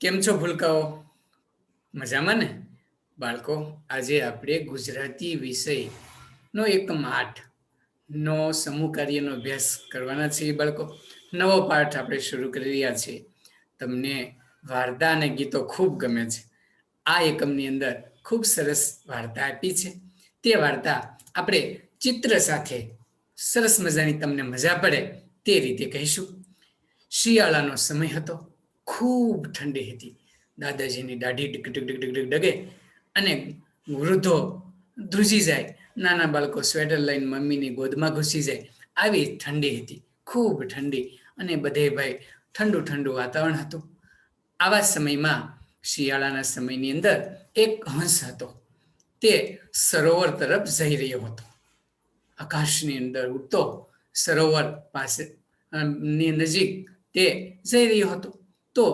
કેમ છો ભૂલકાઓ? મજામાં ને? બાળકો, આજે આપણે ગુજરાતી વિષયનો એકમ આઠ નો સમૂહ કાર્યનો અભ્યાસ કરવાના છીએ બાળકો. નવો પાઠ આપણે શરૂ કરી રહ્યા છીએ. તમને વાર્તા અને ગીતો ખૂબ ગમે છે. આ એકમની અંદર ખૂબ સરસ વાર્તા આપી છે. તે વાર્તા આપણે ચિત્ર સાથે સરસ મજાની તમને મજા પડે તે રીતે કહીશું. શિયાળાનો સમય હતો. ખૂબ ઠંડી હતી. દાદાજીની દાઢી ટીક ટીક ડીક ટીક ડગે અને વૃદ્ધો ધ્રુજી જાય. નાના બાળકો સ્વેટર લઈને મમ્મીની ગોદમાં ઘૂસી જાય. આવી ઠંડી હતી. ખૂબ ઠંડી અને બધે ભાઈ ઠંડુ ઠંડુ વાતાવરણ હતું. આવા સમયમાં શિયાળાના સમયની અંદર એક હંસ હતો. તે સરોવર તરફ જઈ રહ્યો હતો. આકાશની અંદર ઉડતો સરોવર પાસે ની નજીક તે જઈ રહ્યો હતો. તો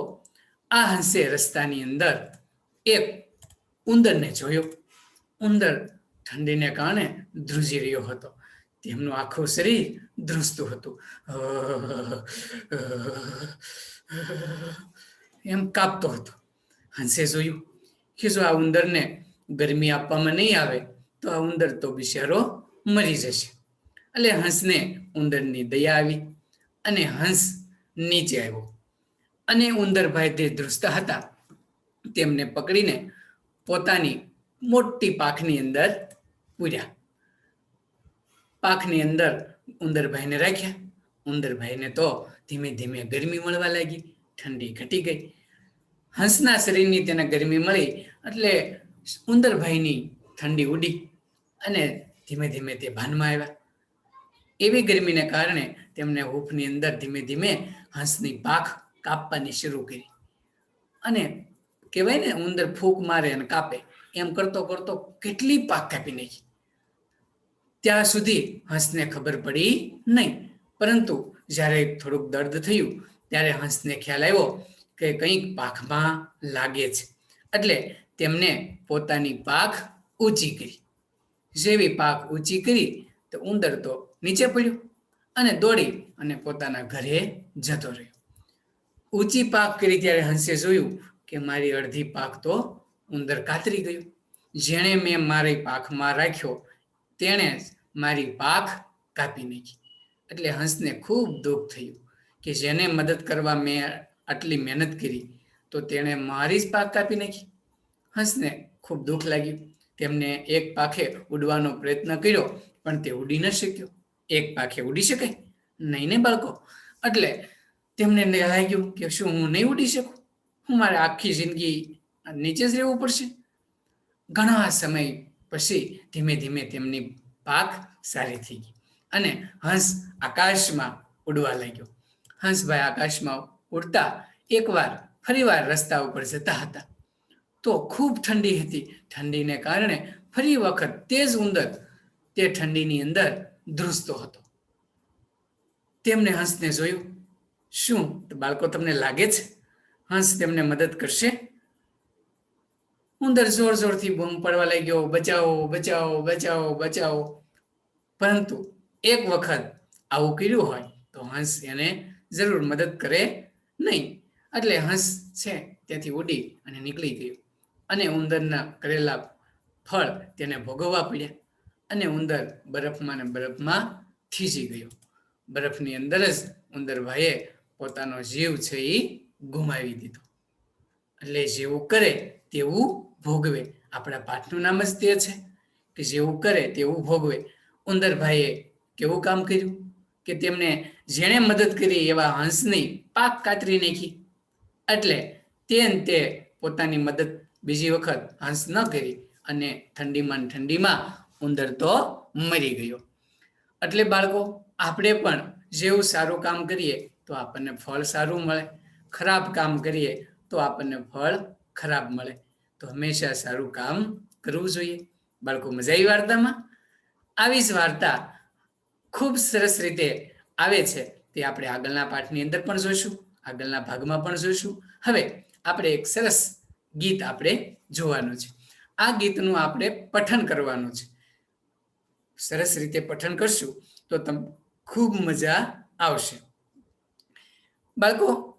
આ હંસે રસ્તાની અંદર. એક ઉંદરને જોયો. ઉંદર ઠંડીને કારણે ધ્રુજી રહ્યો હતો. તેમનું આખું શરીર ધ્રુજતું હતું. એમ કાપતો હતો. હંસે જોયું કે જો આ ઉંદરને ગરમી આપવામાં નહીં આવે, તો આ ઉંદર તો બિચારો મરી જશે. એટલે હંસને ઉંદરની દયા આવી અને હંસ નીચે આવ્યો. અને ઉંદરભાઈ તે દૃષ્ટ હતા. તેમને પકડીને પોતાની મોટી પાખની અંદર પૂર્યા. પાખની અંદર ઉંદરભાઈને રાખ્યા. ઉંદરભાઈને તો ધીમે ધીમે ગરમી મળવા લાગી, ઠંડી ઘટી ગઈ. હંસના શરીરની તેને ગરમી મળી એટલે ઉંદરભાઈની ઠંડી ઉડી અને ધીમે ધીમે તે ભાનમાં આવ્યા. એવી ગરમીને કારણે તેમને હૂફની અંદર ધીમે ધીમે હંસની પાખ કાપવાની શરૂ કરી. અને કહેવાય ને ઉંદર ફૂંક મારે અને કાપે, એમ કરતો કરતો કેટલી પાક કાપી નાખી. ત્યાં સુધી હંસને ખબર પડી નહીં, પરંતુ જ્યારે થોડુંક દર્દ થયું, ત્યારે હંસને ખ્યાલ આવ્યો કે કંઈક પાખમાં લાગે છે. એટલે તેમને પોતાની પાક ઊંચી કરી. જેવી પાક ઊંચી કરી, તો ઉંદર તો નીચે પડ્યો અને દોડી અને પોતાના ઘરે જતો રહ્યો. ઊંચી પાક કરી ત્યારે હંસે જોયું કે મારી અડધી પાક તો ઉંદર કાતરી ગયું. જેણે મેં મારી પાખમાં રાખ્યો, તેણે મારી પાક કાપી નાખી. એટલે હંસને ખૂબ દુઃખ થયું કે જેને મદદ કરવા મેં આટલી મહેનત કરી, તો તેણે મારી જ પાક કાપી નાખી. હંસને ખૂબ દુઃખ લાગ્યું. તેમને એક પાખે ઉડવાનો પ્રયત્ન કર્યો, પણ તે ઉડી ન શક્યો. એક પાખે ઉડી શકે નહીં ને બાળકો? એટલે તેમને લાગ્યું કે શું હું નહીં ઉડી શકું? હું મારે આખી જિંદગી નીચે જ રહેવું પડશે. ઘણા સમય પછી ધીમે ધીમે તેમની પાક સારી થઈ ગઈ અને હંસ આકાશમાં ઉડવા લાગ્યો. હંસભાઈ આકાશમાં ઉડતા એકવાર ફરીવાર રસ્તા ઉપર જતા હતા. તો ખૂબ ઠંડી હતી. ઠંડીને કારણે ફરી વખત તે જ ઉંદર તે ઠંડીની અંદર ધ્રુસતો હતો. તેમને હંસને જોયું. શું? બાળકો, તમને લાગે છે? હંસ તેમને મદદ કરશે. ઉંદર જોર જોરથી બૂમ પડવા લાગ્યો, બચાવો બચાવો બચાવો બચાવો. પરંતુ એક વખત આવું કર્યું હોય, તો હંસ એને જરૂર મદદ કરે નહીં. એટલે હંસ છે, ત્યાંથી ઉડી અને નીકળી ગયું. અને ઉંદરના કરેલા ફળ તેને ભોગવવા પડ્યા. અને ઉંદર બરફમાં ને બરફમાં થીજી ગયો. બરફની અંદર જ ઉંદરભાઈએ પોતાનો જીવ છે એ ગુમાવી દીધો. એટલે જેવું કરે તેવું ભોગવે. આપણા પાઠનું નામ જ તે છે કે જેવું કરે તેવું ભોગવે. ઉંદરભાઈએ કેવું કામ કર્યું? કે તેમને જેણે મદદ કરી એવા હંસની પાક કાતરી નાખી. એટલે તે તે પોતાની મદદ બીજી વખત હંસ ન કરી અને ઠંડીમાં ઠંડીમાં ઉંદર તો મરી ગયો. એટલે બાળકો, આપણે પણ જેવું સારું કામ કરીએ તો આપણને ફળ સારું મળે. ખરાબ કામ કરીએ તો આપણને ફળ ખરાબ મળે. તો હંમેશા સારું કામ કરવું જોઈએ. બાળકો, મજા આવી વાર્તામાં? આવી જ વાર્તા ખૂબ સરસ રીતે આવે છે. તે આપણે આગળના પાઠની અંદર પણ જોઈશું, આગળના ભાગમાં પણ જોઈશું. હવે આપણે એક સરસ ગીત આપણે જોવાનું છે. આ ગીતનું આપણે પઠન કરવાનું છે. સરસ રીતે પઠન કરશું તો તમ ખૂબ મજા આવશે. બાળકો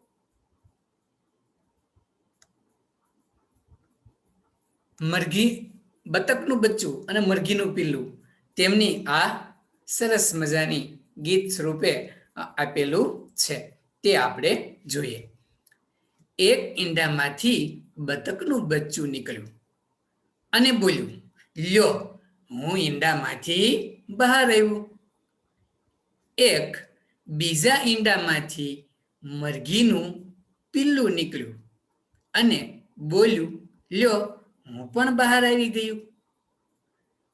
મરઘી, બતકનું બચ્ચું અને મરઘીનું પિલ્લું. તેમની આ સરસ મજાની ગીત સ્વરૂપે આપેલું છે. તે આપણે જોઈએ. એક ઈંડામાંથી બતકનું બચ્ચું નીકળ્યું અને બોલ્યું, લ્યો, હું ઈંડામાંથી બહાર આવ્યું. એક બીજા ઈંડામાંથી મરઘીનું પિલ્લું નીકળ્યું અને બોલ્યું, લ્યો, હું પણ બહાર આવી ગયું.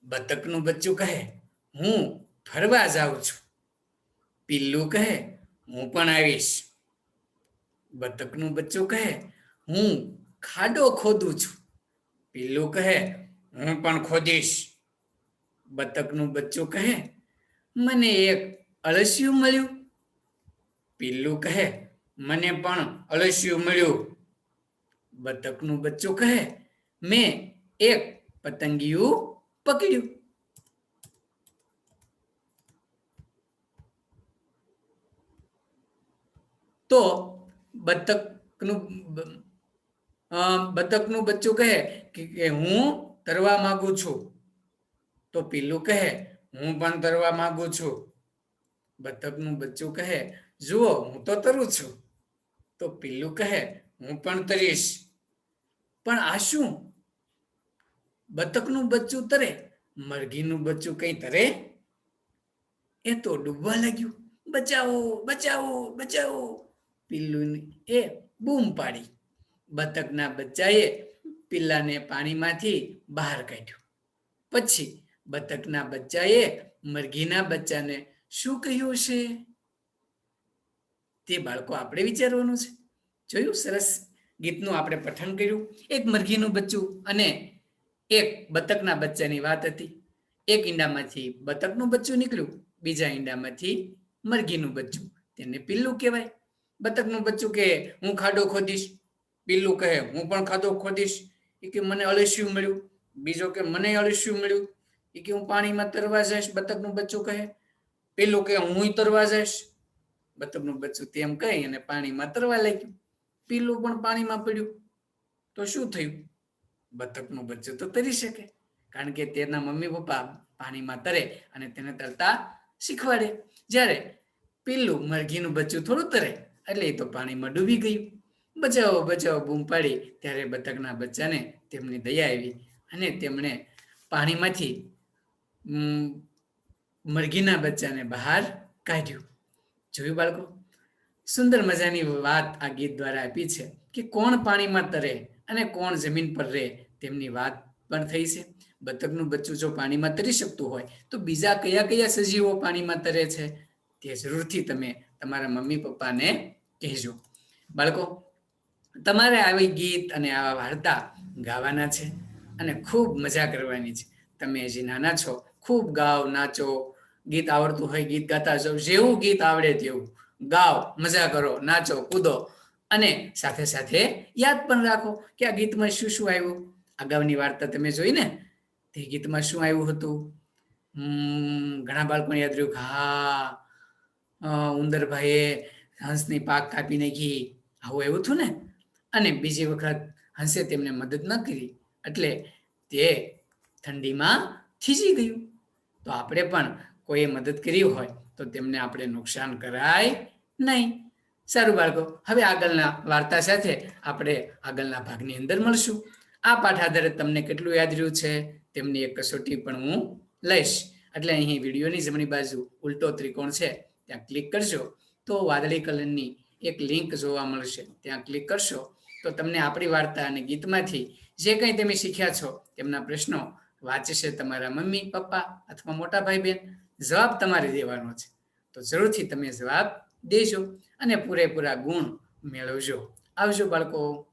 બતકનું બચ્ચું કહે, હું ફરવા જાઉં છું. પિલ્લું કહે, હું પણ આવીશ. બતકનું બચ્ચું કહે, હું ખાડો ખોદું છું. પિલ્લું કહે, હું પણ ખોદીશ. બતકનું બચ્ચું કહે, મને એક અળસિયું મળ્યું. પિલ્લું કહે, મને પણ અળસિયું મળ્યું. બતકનું બચ્ચું કહે, મેં એક પતંગિયું પકડ્યું. તો બતકનું બતકનું બચ્ચું કહે કે હું તરવા માંગુ છું. તો પીલું કહે, હું પણ તરવા માંગુ છું. બતકનું બચ્ચું કહે જુઓ, હું તો તરું છું. તો પીલું કહે, હું પણ તરીશ. પણ આ શું? બતકનું બચ્ચું તરે, મરઘીનું બચ્ચું કઈ તરે? એ તો ડૂબવા લાગ્યું. બચાવો બચાવો બચાવો. પીલું એ બૂમ પાડી. બતકના બચ્ચાએ પિલ્લાને પાણીમાંથી બહાર કાઢ્યું. પછી બતકના બચ્ચાએ મરઘીના બચ્ચાને શું કહ્યું છે તે બાળકો આપણે વિચારવાનું છે. જોયું? સરસ ગીતનું આપણે પઠન કર્યું. એક મરઘીનું બચ્ચું અને એક બતકના બચ્ચાની વાત હતી. એક ઈંડામાંથી બતકનું બચ્ચું નીકળ્યું. બીજા ઈંડામાંથી મરઘીનું બચ્ચું. તેને પિલ્લું કહેવાય. બતકનું બચ્ચું કહે હું ખાડો ખોદીશ. પિલ્લું કહે, હું પણ ખાડો ખોદીશ. એ કે, મને અળસ્યું મળ્યું. બીજો કે, મને અળસ્યું મળ્યું. એ કે, હું પાણીમાં તરવા જઈશ. બતકનું બચ્ચું કહે. પેલું કે હું તરવા જઈશ. બતકનું બચ્ચું તેમ કહી અને પાણીમાં તરવા લાગ્યું. પીલું પણ પાણીમાં પડ્યું. તો શું થયું? બતકનું બચ્ચું તો તરી શકે. કારણ કે તેના મમ્મી પપ્પા પાણીમાં તરે અને તેને તરતા શીખવાડે. જ્યારે પીલું મરઘીનું બચ્ચું થોડું તરે, એટલે એ તો પાણીમાં ડૂબી ગયું. બચાવો બચાવો, બૂમ પાડી. ત્યારે બતકના બચ્ચાને તેમની દયા આવી અને તેમણે પાણીમાંથી મરઘીના બચ્ચાને બહાર કાઢ્યું. જોયું બાળકો? સુંદર મજાની વાત આ ગીત દ્વારા આપી છે કે કોણ પાણીમાં તરે અને કોણ જમીન પર રહે તેમની વાત પણ થઈ છે. બતકનું બચ્ચું જો પાણીમાં તરી શકતું હોય તો બીજા કયા કયા સજીવો પાણીમાં તરે છે તે જરૂરથી તમે તમારા મમ્મી પપ્પાને કહેજો. બાળકો, તમારે આવી ગીત અને આવા વાર્તા ગાવાના છે અને ખૂબ મજા કરવાની છે. તમે હજી નાના છો, ખૂબ ગાઓ નાચો ગીત આવડતું હોય, ગીત ગાતા જાઓ, જેવું ગીત આવડે તેવું. ગાઓ, મજા કરો, નાચો, કૂદો. અને સાથે સાથે યાદ પણ રાખો કે આ ગીતમાં શું શું આવ્યું. અગાઉની વાર્તા તમે જોઈ ને, તે ગીતમાં શું આવ્યું હતું? ઘણા બાળકોને યાદ રહ્યું હા ઉંદરભાઈએ હંસની પાક કાપી નાખી. આવું એવું હતું ને? અને બીજી વખત હંસે તેમને મદદ ન કરી. એટલે તે ઠંડીમાં થીજી ગયું. તો આપણે પણ કોઈએ મદદ કરી હોય તો તેમને આપણે નુકસાન કરાય નહીં. સારું બાળકો, હવે આગળના વાર્તા સાથે આપણે આગળના ભાગની અંદર મળશું. આ પાઠ આધારે તમને કેટલું યાદ રહ્યું છે તેમની એક કસોટી પણ હું લઈશ. એટલે અહીં વિડીયોની જમણી બાજુ ઉલટો ત્રિકોણ છે, ત્યાં ક્લિક કરશો તો વાદળી કલરની એક લિંક જોવા મળશે, ત્યાં ક્લિક કરશો. તો તમને આપણી વાર્તા અને ગીતમાંથી જે કંઈ તમે શીખ્યા છો, તેમના પ્રશ્નો વાંચશે તમારા મમ્મી, પપ્પા અથવા મોટા ભાઈ બહેન જવાબ તમારે દેવાનો છે. તો જરૂરથી તમે જવાબ દેજો અને પૂરેપૂરા ગુણ મેળવજો. આવજો બાળકો.